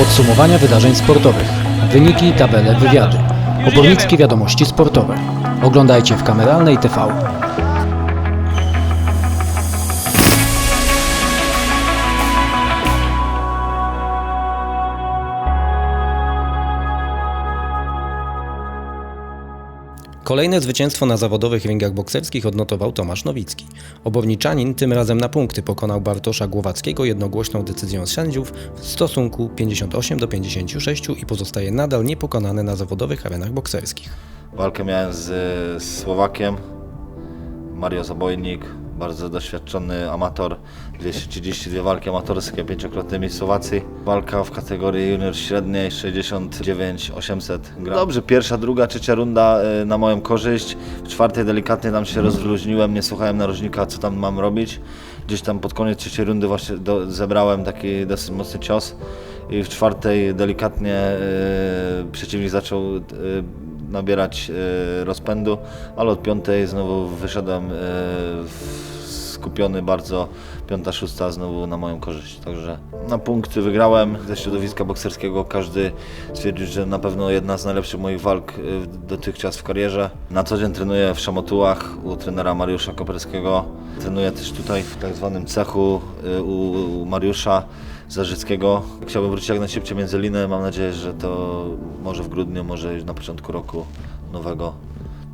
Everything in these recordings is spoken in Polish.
Podsumowania wydarzeń sportowych. Wyniki, tabele, wywiady. Obornickie wiadomości sportowe. Oglądajcie w Kameralnej TV. Kolejne zwycięstwo na zawodowych ringach bokserskich odnotował Tomasz Nowicki. Oborniczanin tym razem na punkty pokonał Bartosza Głowackiego jednogłośną decyzją sędziów w stosunku 58 do 56 i pozostaje nadal niepokonany na zawodowych arenach bokserskich. Walkę miałem z, z Słowakiem, Mario Zabojnik, bardzo doświadczony amator, 232 walki amatorskie, pięciokrotny mistrz Słowacji. Walka w kategorii junior średniej 69 800 gram. Dobrze, pierwsza, druga, trzecia runda y, na moją korzyść. W czwartej delikatnie tam się rozluźniłem, nie słuchałem narożnika, co tam mam robić. Gdzieś tam pod koniec trzeciej rundy właśnie do, zebrałem taki dosyć mocny cios i w czwartej delikatnie y, przeciwnik zaczął y, nabierać e, rozpędu, ale od piątej znowu wyszedłem e, skupiony bardzo. Piąta, szósta znowu na moją korzyść. Także na punkty wygrałem ze środowiska bokserskiego. Każdy stwierdził, że na pewno jedna z najlepszych moich walk e, dotychczas w karierze. Na co dzień trenuję w Szamotułach u trenera Mariusza Koperskiego. Trenuję też tutaj w tak zwanym cechu u Mariusza. Zarzyckiego. Chciałbym wrócić jak najszybciej między liny. Mam nadzieję, że to może w grudniu, może już na początku roku nowego.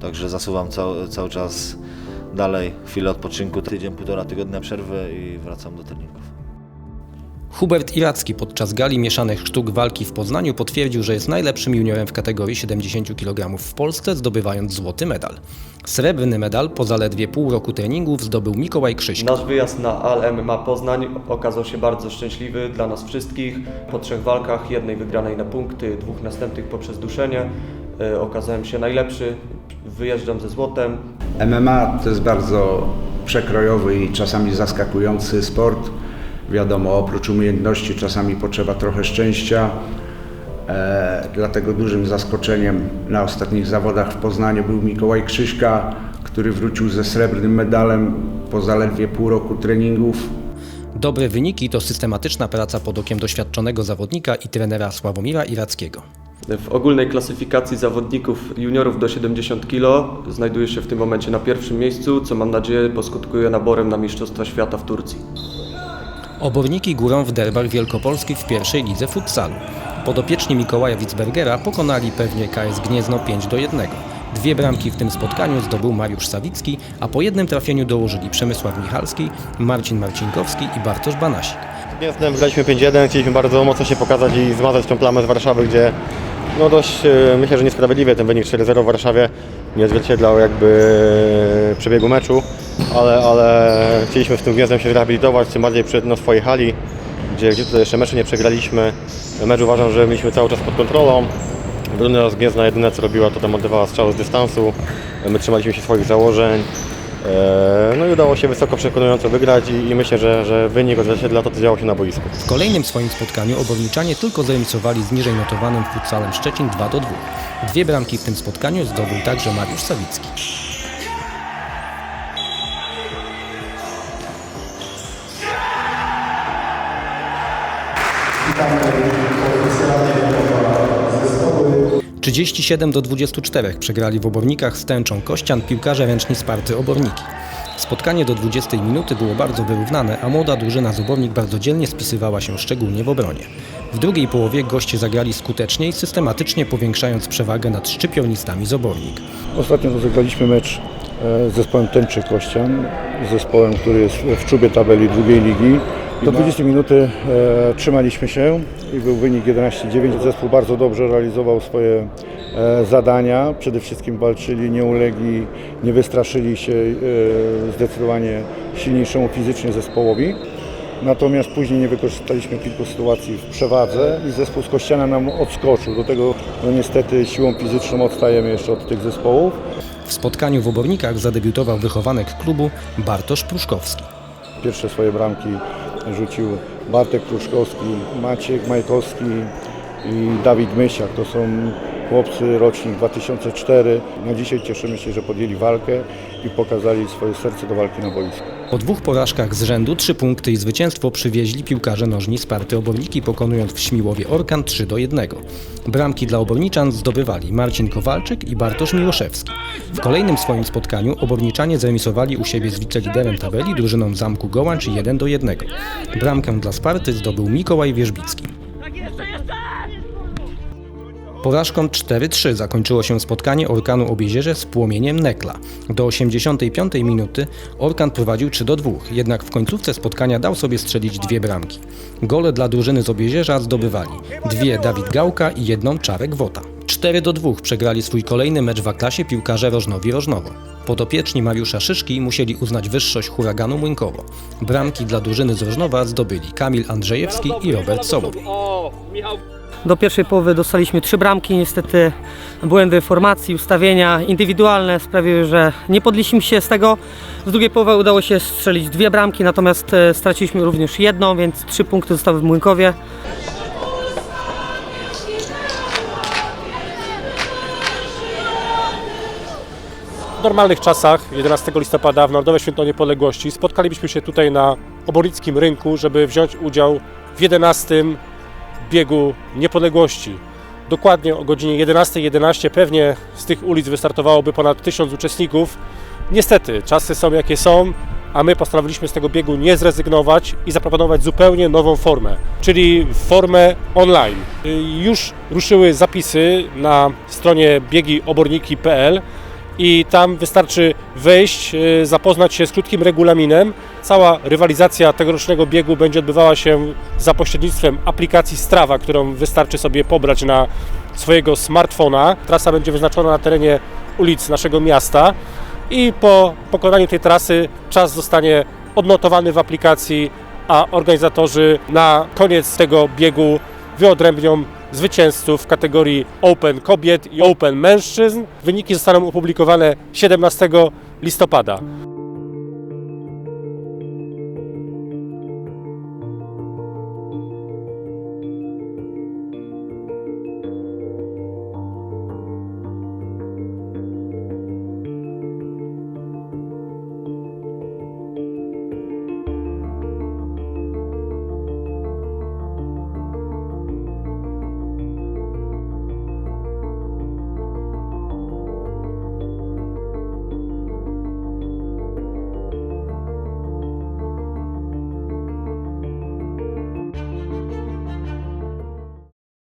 Także zasuwam cał, cały czas dalej. Chwilę odpoczynku, tydzień, półtora tygodnia przerwy i wracam do treningów. Hubert Iracki podczas gali mieszanych sztuk walki w Poznaniu potwierdził, że jest najlepszym juniorem w kategorii 70 kg w Polsce, zdobywając złoty medal. Srebrny medal po zaledwie pół roku treningów zdobył Mikołaj Krzyśko. Nasz wyjazd na AL MMA Poznań okazał się bardzo szczęśliwy dla nas wszystkich. Po trzech walkach, jednej wygranej na punkty, dwóch następnych poprzez duszenie, e, okazałem się najlepszy. Wyjeżdżam ze złotem. MMA to jest bardzo przekrojowy i czasami zaskakujący sport. Wiadomo, oprócz umiejętności czasami potrzeba trochę szczęścia. E, dlatego dużym zaskoczeniem na ostatnich zawodach w Poznaniu był Mikołaj Krzyśka, który wrócił ze srebrnym medalem po zaledwie pół roku treningów. Dobre wyniki to systematyczna praca pod okiem doświadczonego zawodnika i trenera Sławomira Irackiego. W ogólnej klasyfikacji zawodników juniorów do 70 kg znajduje się w tym momencie na pierwszym miejscu, co mam nadzieję poskutkuje naborem na Mistrzostwa Świata w Turcji. Oborniki górą w derbach wielkopolskich w pierwszej lidze futsalu. Podopieczni Mikołaja Witzbergera pokonali pewnie KS Gniezno 5 do 1. Dwie bramki w tym spotkaniu zdobył Mariusz Sawicki, a po jednym trafieniu dołożyli Przemysław Michalski, Marcin Marcinkowski i Bartosz Banasik. Gniazdem wygraliśmy 5-1, chcieliśmy bardzo mocno się pokazać i zmazać tą plamę z Warszawy, gdzie no dość, e, myślę, że niesprawiedliwie ten wynik 4-0 w Warszawie nie odzwierciedlał jakby przebiegu meczu, ale, ale chcieliśmy z tym Gniazdem się zrehabilitować, tym bardziej przed na swojej hali, gdzie, gdzie tutaj jeszcze meczu nie przegraliśmy. Mecz uważam, że mieliśmy cały czas pod kontrolą. Drużyna z Gniezna jedyne co robiła, to tam oddawała strzały z dystansu. My trzymaliśmy się swoich założeń. E, No i udało się wysoko przekonująco wygrać i, i myślę, że, że wynik odzwierciedla to, co działo się na boisku. W kolejnym swoim spotkaniu oborniczanie tylko zremisowali z niżej notowanym futsalem Szczecin 2 do 2. Dwie bramki w tym spotkaniu zdobył także Mariusz Sawicki. Trzydzieści siedem do 24 przegrali w obornikach z tęczą Kościan piłkarze ręczni Sparty Oborniki. Spotkanie do 20 minuty było bardzo wyrównane, a młoda drużyna z Obornik bardzo dzielnie spisywała się szczególnie w obronie. W drugiej połowie goście zagrali skutecznie i systematycznie powiększając przewagę nad szczypionistami z Obornik. Ostatnio rozegraliśmy mecz e, z zespołem Tęczy Kościan, zespołem, który jest w czubie tabeli drugiej ligi. Do 20 minuty e, trzymaliśmy się i był wynik 11-9. Zespół bardzo dobrze realizował swoje e, zadania. Przede wszystkim walczyli, nie ulegli, nie wystraszyli się e, zdecydowanie silniejszemu fizycznie zespołowi. Natomiast później nie wykorzystaliśmy kilku sytuacji w przewadze i zespół z Kościana nam odskoczył. Do tego no niestety siłą fizyczną odstajemy jeszcze od tych zespołów. W spotkaniu w Obornikach zadebiutował wychowanek klubu Bartosz Pruszkowski. Pierwsze swoje bramki rzucił Bartek Pruszkowski, Maciek Majkowski i Dawid Mysiak. To są chłopcy rocznik 2004. Na dzisiaj cieszymy się, że podjęli walkę i pokazali swoje serce do walki na boisku. Po dwóch porażkach z rzędu trzy punkty i zwycięstwo przywieźli piłkarze nożni Sparty Oborniki, pokonując w Śmiłowie Orkan 3 do 1. Bramki dla oborniczan zdobywali Marcin Kowalczyk i Bartosz Miłoszewski. W kolejnym swoim spotkaniu oborniczanie zremisowali u siebie z wiceliderem tabeli drużyną Zamku Gołęcz 1 do 1. Bramkę dla Sparty zdobył Mikołaj Wierzbicki. Porażką 4-3 zakończyło się spotkanie Orkanu Obiezierze z płomieniem Nekla. Do 85 minuty Orkan prowadził 3 do 2, jednak w końcówce spotkania dał sobie strzelić dwie bramki. Gole dla drużyny z Obiezierza zdobywali dwie Dawid Gałka i jedną Czarek Wota. 4 do 2 przegrali swój kolejny mecz w A-klasie piłkarze Rożnowi Rożnowo. Podopieczni Mariusza Szyszki musieli uznać wyższość huraganu Młynkowo. Bramki dla drużyny z Rożnowa zdobyli Kamil Andrzejewski i Robert Soboł. Do pierwszej połowy dostaliśmy trzy bramki. Niestety błędy formacji, ustawienia indywidualne sprawiły, że nie podliśmy się z tego. Z drugiej połowy udało się strzelić dwie bramki, natomiast e, straciliśmy również jedną, więc trzy punkty zostały w Młynkowie. W normalnych czasach, 11 listopada, w Narodowe Święto Niepodległości, spotkalibyśmy się tutaj na obornickim rynku, żeby wziąć udział w 11 biegu niepodległości. Dokładnie o godzinie 11.11 11 pewnie z tych ulic wystartowałoby ponad 1000 uczestników. Niestety, czasy są jakie są, a my postanowiliśmy z tego biegu nie zrezygnować i zaproponować zupełnie nową formę, czyli formę online. Y, Już ruszyły zapisy na stronie biegioborniki.pl i tam wystarczy wejść, y, zapoznać się z krótkim regulaminem. Cała rywalizacja tegorocznego biegu będzie odbywała się za pośrednictwem aplikacji Strava, którą wystarczy sobie pobrać na swojego smartfona. Trasa będzie wyznaczona na terenie ulic naszego miasta i po pokonaniu tej trasy czas zostanie odnotowany w aplikacji, a organizatorzy na koniec tego biegu wyodrębnią zwycięzców w kategorii Open Kobiet i Open Mężczyzn. Wyniki zostaną opublikowane 17 listopada.